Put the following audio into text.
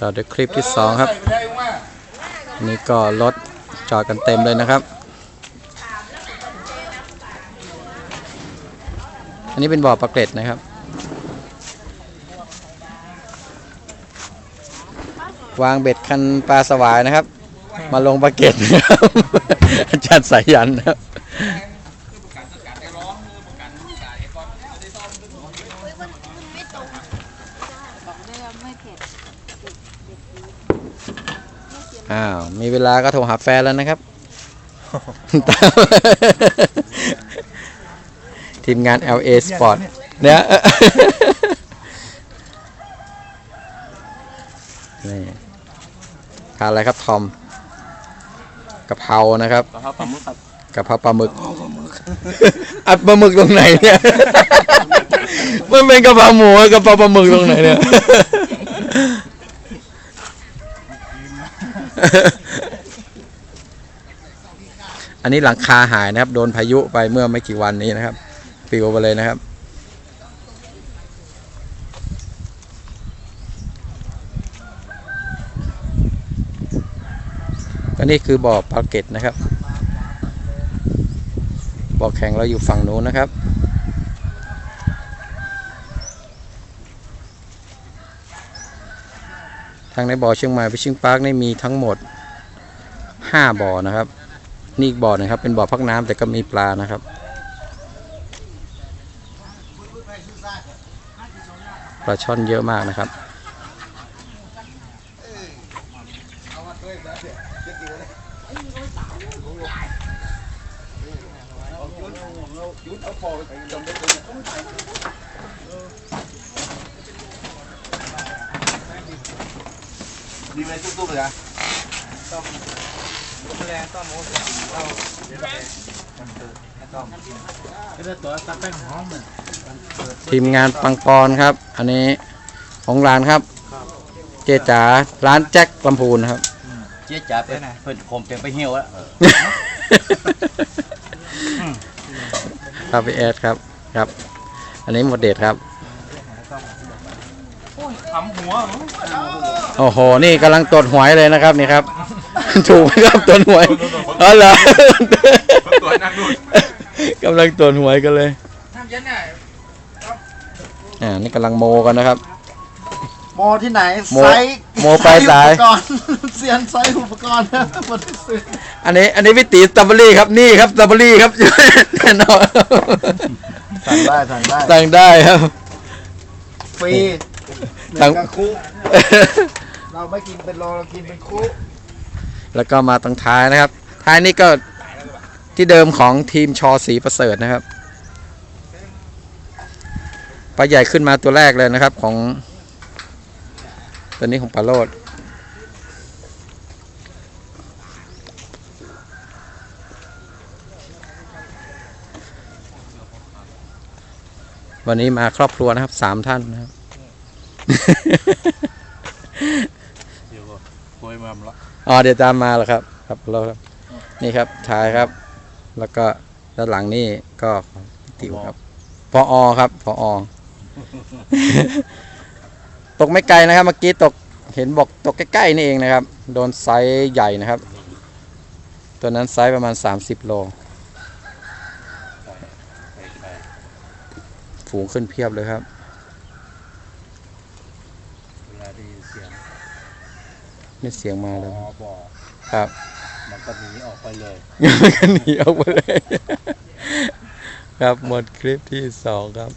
ต่อด้วยคลิปที่สองครับอันนี้ก็รถจอดกันเต็มเลยนะครับ อันนี้เป็นบ่อปลาเกร็ดนะครับวางเบ็ดคันปลาสวายนะครับ มาลงปลาเกร็ดนะครับอาจารย์สายยันนะครับ บอกได้ว่าไม่เผ็ด อ้าว มีเวลาก็โทรหาแฟนแล้วนะครับ ทีมงาน LA Sport เนี่ยนี่ทานอะไรครับ ทอมกะเพรานะครับกะเพราปลาหมึกครับกะเพราปลาหมึก อัดปลาหมึกตรงไหนเนี่ย มันเป็นกะเพราหมูกะเพราปลาหมึกตรงไหนเนี่ย อันนี้หลังคาหายนะครับ โดนพายุไปเมื่อไม่กี่วันนี้นะครับปิวไปเลยนะครับ ก็นี่คือบ่อปลาเก็ตนะครับบ่อแข่งเราอยู่ฝั่งนู้นนะครับางในบ่อเชียงใหม่ฟิชชิงพาร์คนี่มีทั้งหมด 5 บ่อนะครับ นี่อีกบ่อหนะครับ เป็นบ่อพักน้ำแต่ก็มีปลานะครับ ปลาช่อนเยอะมากนะครับ ดีเลยตุ๊บๆเลยนะทีมงานปังปอนครับ อันนี้ของร้านครับ เจจ๋าร้านแจ็คลำพูนครับ เจ๊จ๋าเป็นเพิ่นผมเป็นไปเหี่ยวแล้วครับพี่แอดครับครับ อันนี้หมดเด็ดครับ ทำหัวโอ้โห นี่กำลังตรวจหวยเลยนะครับนี่ครับ ถูกไหมครับตรวจหวยอ๋อเหรอตัวนั่งดูกำลังตรวจหวยกันเลยอ่านี่กำลังโมกันนะครับ โมที่ไหนโมไซส์โมปลายสาย อุปกรณ์เซียนไซส์อุปกรณ์นะหมดซื้ออันนี้ อันนี้พี่ตีสตรอเบอรี่ครับนี่ครับสตรอเบอรี่ครับแน่นอนสั่งได้สั่งได้สั่งได้ครับ ฟรี หสั่นึ่งงกระคุเราไม่กินเป็นโลเรากินเป็นคุแล้วก็มาตรงท้ายนะครับ ท้ายนี่ก็ที่เดิมของทีมชอสีประเสริฐนะครับปลาใหญ่ขึ้นมาตัวแรกเลยนะครับของ ตัวนี้ของปลาโรดวันนี้มาครอบครัวนะครับสามท่านนะครับ เดี๋ยวโวยมาแล้วอ๋อเดี๋ยวตามมาแล้วครับ ครับเราครับ นี่ครับท้ายครับ แล้วก็ด้านหลังนี่ก็ของพี่ติ๋วครับพออครับพออ ตกไม่ไกลนะครับ เมื่อกี้ตกเห็นบอกตกใกล้ๆนี่เองนะครับ โดนไซส์ใหญ่นะครับ ตัวนั้นไซส์ประมาณ 30 โล ฝูงขึ้นเพียบเลยครับ เวลาได้ยินเสียง นี่เสียงมาแล้ว อ๋อบอกครับ มันก็หนีออกไปเลยมันก็หนีออกไปเลย ครับหมดคลิปที่สองครับ